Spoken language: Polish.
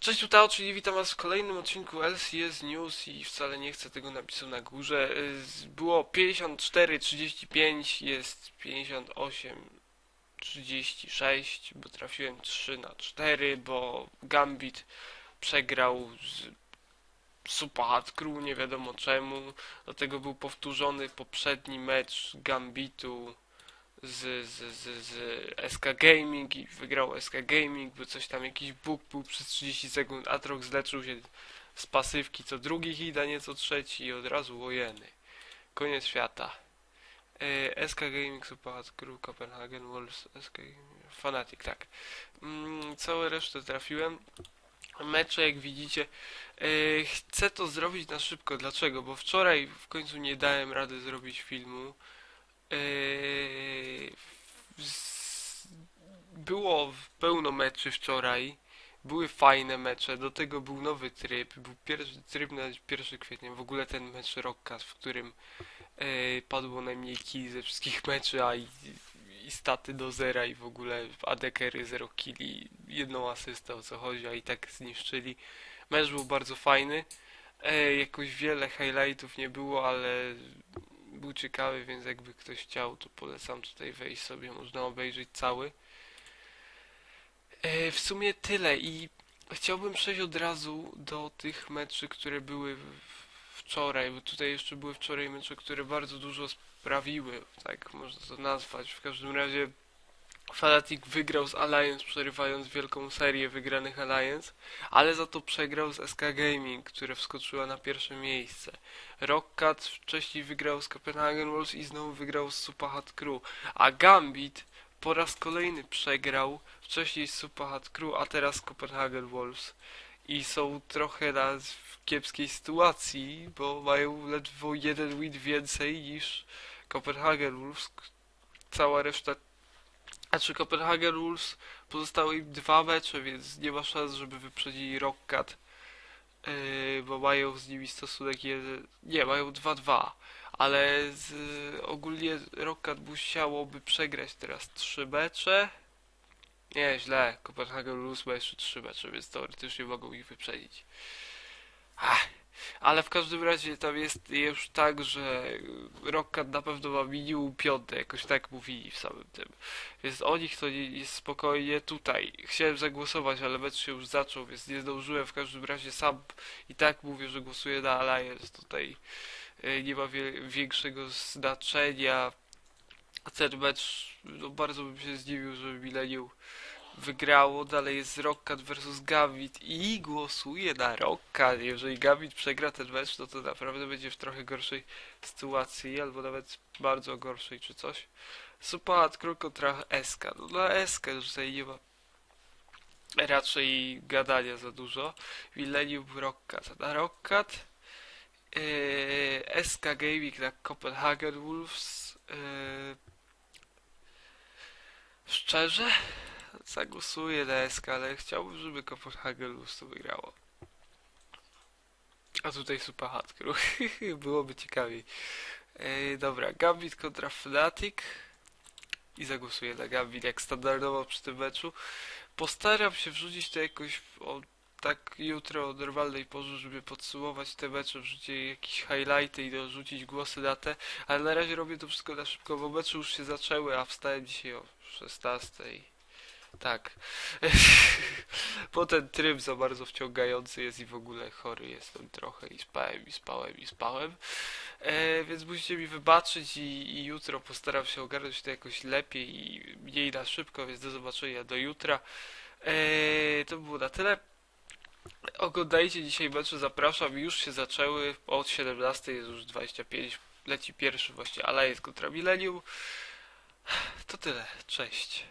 Cześć tutaj, czyli witam was w kolejnym odcinku LCS News i wcale nie chcę tego napisu na górze. Y, Było 54, 35, jest 58, 36, bo trafiłem 3 na 4, bo Gambit przegrał z Crew, nie wiadomo czemu. Do tego był powtórzony poprzedni mecz Gambitu z, z, z, z SK Gaming i wygrał SK Gaming, bo coś tam jakiś bóg był przez 30 sekund, Atrox zleczył się z pasywki co drugi hit, a nie co trzeci i od razu łojeny. Koniec świata. E, SK Gaming, Superhot Crew, Copenhagen, Wolves, SK Gaming, Fanatic, tak. Mm, całe resztę trafiłem. Mecze, jak widzicie, e, chcę to zrobić na szybko. Dlaczego? Bo wczoraj w końcu nie dałem rady zrobić filmu. Yy, było pełno meczy wczoraj. Były fajne mecze, do tego był nowy tryb, był pierwszy tryb na 1 kwietnia, w ogóle ten mecz Rockcast, w którym yy, padło najmniej killi ze wszystkich meczy, a i, i staty do zera i w ogóle adekery 0 killi, jedną asystę o co chodzi, a i tak zniszczyli. Mecz był bardzo fajny, e, jakoś wiele highlightów nie było, ale był ciekawy, więc jakby ktoś chciał, to polecam tutaj wejść sobie, można obejrzeć cały. E, w sumie tyle i chciałbym przejść od razu do tych meczy, które były wczoraj, bo tutaj jeszcze były wczoraj mecze, które bardzo dużo sprawiły, tak można to nazwać. W każdym razie Fanatic wygrał z Alliance, przerywając wielką serię wygranych Alliance, ale za to przegrał z SK Gaming, która wskoczyła na pierwsze miejsce. Rockcat wcześniej wygrał z Copenhagen Wolves i znowu wygrał z Superhot Crew, a Gambit po raz kolejny przegrał wcześniej z Superhot Crew, a teraz z Copenhagen Wolves i są trochę na w kiepskiej sytuacji, bo mają ledwo jeden win więcej niż Copenhagen Wolves. Cała reszta, znaczy Copenhagen Wolves pozostały im dwa mecze, więc nie ma szans, żeby wyprzedzili Rockcat. Yy, bo mają z nimi stosunek jeden, nie, mają 2-2, ale z, ogólnie Rockcat musiałoby przegrać teraz 3 mecze. Nie, źle, Copenhagen Blues ma jeszcze 3 mecze, więc teoretycznie mogą ich wyprzedzić. Ach, ale w każdym razie tam jest już tak, że Rockcat na pewno ma minimum piąte, jakoś tak mówili w samym tym. Więc o nich to nie- jest spokojnie tutaj. Chciałem zagłosować, ale mecz się już zaczął, więc nie zdążyłem. W każdym razie sam i tak mówię, że głosuję na Alliance. Tutaj e, nie ma większego znaczenia. Ten mecz, no bardzo bym się zdziwił, żeby Millennium wygrało. Dalej jest Rockcat versus Gambit i głosuję na Rockcat. Jeżeli Gambit przegra ten mecz, no to naprawdę będzie w trochę gorszej sytuacji, albo nawet bardzo gorszej czy coś. Super Crew kontra SK. No na SK już tutaj nie ma raczej gadania za dużo. Millennium Rockcat. Na Rockcat yy, SK Gaming na Copenhagen Wolves. Yy, szczerze zagłosuję na SK, ale chciałbym, żeby Copenhagen Wolves to wygrało. A tutaj Super Crew. Byłoby ciekawiej. Yy, dobra, Gambit kontra Fnatic i zagłosuję na Gambit jak standardowo przy tym meczu. Postaram się wrzucić to jakoś o, tak jutro o normalnej porze, żeby podsumować te mecze, wrzucić jakieś highlighty i dorzucić głosy na te, ale na razie robię to wszystko na szybko, bo mecze już się zaczęły, a wstałem dzisiaj o 16. Tak. Bo ten tryb za bardzo wciągający jest i w ogóle chory jestem trochę i spałem i spałem i spałem. E, więc musicie mi wybaczyć i, i jutro postaram się ogarnąć to jakoś lepiej i mniej na szybko, więc do zobaczenia do jutra. E, to było na tyle. Oglądajcie dzisiaj mecze, zapraszam. Już się zaczęły. Od 17 jest już 25. Leci pierwszy właśnie Alliance kontra Millennium. To tyle. Cześć.